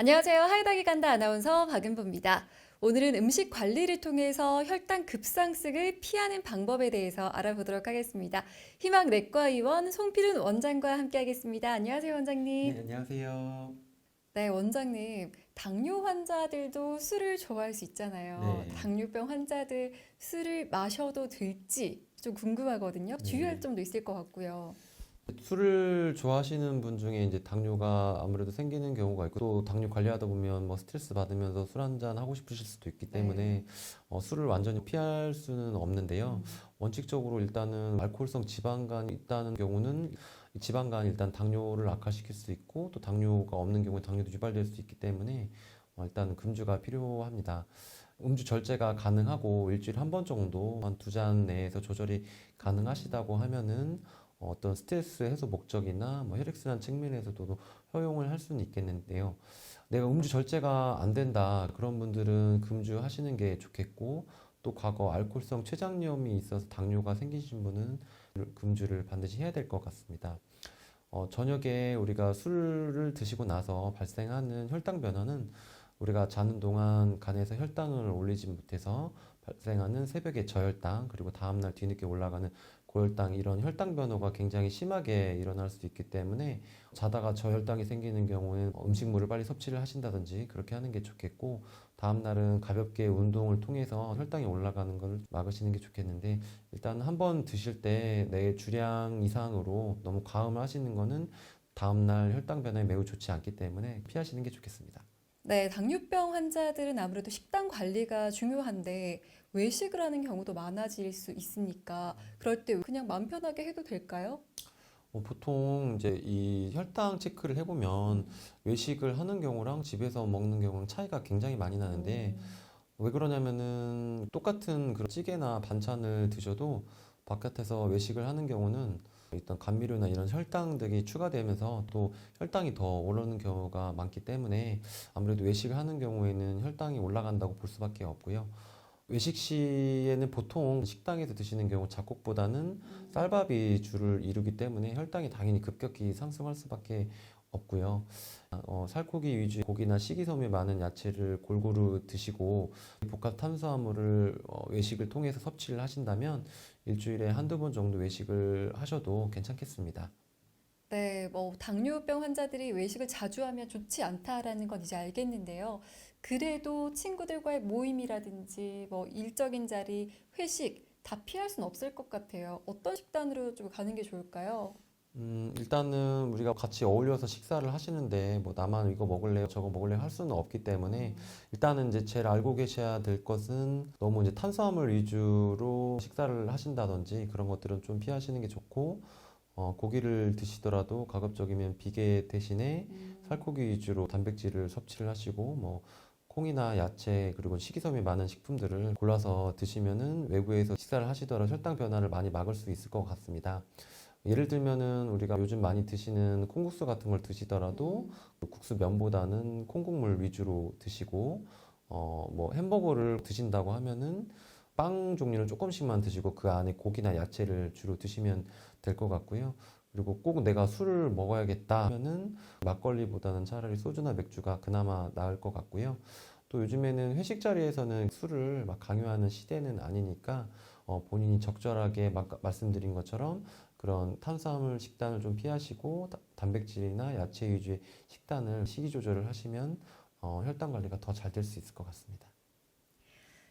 안녕하세요. 하이닥이 간다 아나운서 박은보입니다. 오늘은 음식 관리를 통해서 혈당 급상승을 피하는 방법에 대해서 알아보도록 하겠습니다. 희망 내과 의원 송필은 원장과 함께 하겠습니다. 안녕하세요, 원장님. 네, 안녕하세요. 네, 원장님. 당뇨 환자들도 술을 좋아할 수 있잖아요. 네. 당뇨병 환자들 술을 마셔도 될지 좀 궁금하거든요. 주의할 네. 점도 있을 것 같고요. 술을 좋아하시는 분 중에 이제 당뇨가 아무래도 생기는 경우가 있고 또 당뇨 관리하다 보면 뭐 스트레스 받으면서 술 한 잔 하고 싶으실 수도 있기 때문에 어, 술을 완전히 피할 수는 없는데요. 원칙적으로 일단은 알코올성 지방간이 있다는 경우는 이 지방간이 일단 당뇨를 악화시킬 수 있고 또 당뇨가 없는 경우에 당뇨도 유발될 수 있기 때문에 어, 일단 금주가 필요합니다. 음주 절제가 가능하고 일주일에 한 번 정도 한 두 잔 내에서 조절이 가능하시다고 하면은 어, 어떤 스트레스 해소 목적이나 뭐 혈액순환 측면에서도 허용을 할 수는 있겠는데요. 내가 음주 절제가 안 된다 그런 분들은 금주 하시는 게 좋겠고 또 과거 알코올성 췌장염이 있어서 당뇨가 생기신 분은 금주를 반드시 해야 될 것 같습니다. 어, 저녁에 우리가 술을 드시고 나서 발생하는 혈당 변화는 우리가 자는 동안 간에서 혈당을 올리지 못해서 발생하는 새벽의 저혈당 그리고 다음날 뒤늦게 올라가는 고혈당 이런 혈당 변화가 굉장히 심하게 일어날 수도 있기 때문에 자다가 저혈당이 생기는 경우에는 음식물을 빨리 섭취를 하신다든지 그렇게 하는 게 좋겠고 다음 날은 가볍게 운동을 통해서 혈당이 올라가는 걸 막으시는 게 좋겠는데 일단 한 번 드실 때 내 주량 이상으로 너무 과음을 하시는 거는 다음 날 혈당 변화에 매우 좋지 않기 때문에 피하시는 게 좋겠습니다. 네, 당뇨병 환자들은 아무래도 식단 관리가 중요한데 외식을 하는 경우도 많아질 수 있으니까 그럴 때 그냥 마음 편하게 해도 될까요? 어, 보통 이제 이 혈당 체크를 해보면 외식을 하는 경우랑 집에서 먹는 경우랑 차이가 굉장히 많이 나는데 왜 그러냐면은 똑같은 그런 찌개나 반찬을 드셔도 바깥에서 외식을 하는 경우는 일단 감미료나 이런 혈당들이 추가되면서 또 혈당이 더 오르는 경우가 많기 때문에 아무래도 외식을 하는 경우에는 혈당이 올라간다고 볼 수밖에 없고요. 외식 시에는 보통 식당에서 드시는 경우 잡곡보다는 쌀밥이 주를 이루기 때문에 혈당이 당연히 급격히 상승할 수밖에 없고요. 어, 살코기 위주 고기나 식이섬유 많은 야채를 골고루 드시고 복합 탄수화물을 어, 외식을 통해서 섭취를 하신다면 일주일에 한두 번 정도 외식을 하셔도 괜찮겠습니다. 네, 뭐 당뇨병 환자들이 외식을 자주 하면 좋지 않다라는 건 이제 알겠는데요. 그래도 친구들과의 모임이라든지 뭐 일적인 자리, 회식 다 피할 수는 없을 것 같아요. 어떤 식단으로 좀 가는 게 좋을까요? 음, 일단은 우리가 같이 어울려서 식사를 하시는데 뭐 나만 이거 먹을래요, 저거 먹을래요 할 수는 없기 때문에 일단은 이제 제일 알고 계셔야 될 것은 너무 이제 탄수화물 위주로 식사를 하신다든지 그런 것들은 좀 피하시는 게 좋고 어, 고기를 드시더라도 가급적이면 비계 대신에 살코기 위주로 단백질을 섭취를 하시고 뭐 콩이나 야채 그리고 식이섬유 많은 식품들을 골라서 드시면은 외부에서 식사를 하시더라도 혈당 변화를 많이 막을 수 있을 것 같습니다. 예를 들면은 우리가 요즘 많이 드시는 콩국수 같은 걸 드시더라도 국수 면보다는 콩국물 위주로 드시고 어 뭐 햄버거를 드신다고 하면은 빵 종류를 조금씩만 드시고 그 안에 고기나 야채를 주로 드시면 될 것 같고요. 그리고 꼭 내가 술을 먹어야겠다 하면은 막걸리보다는 차라리 소주나 맥주가 그나마 나을 것 같고요. 또 요즘에는 회식 자리에서는 술을 막 강요하는 시대는 아니니까 어, 본인이 적절하게 막 말씀드린 것처럼 그런 탄수화물 식단을 좀 피하시고 다- 단백질이나 야채 위주의 식단을 식이 조절을 하시면 어, 혈당 관리가 더 잘 될 수 있을 것 같습니다.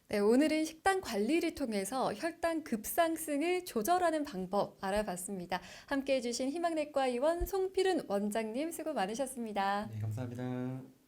네, 오늘은 식단 관리를 통해서 혈당 급상승을 조절하는 방법 알아봤습니다. 함께 해주신 희망내과 의원 송필은 원장님 수고 많으셨습니다. 네, 감사합니다.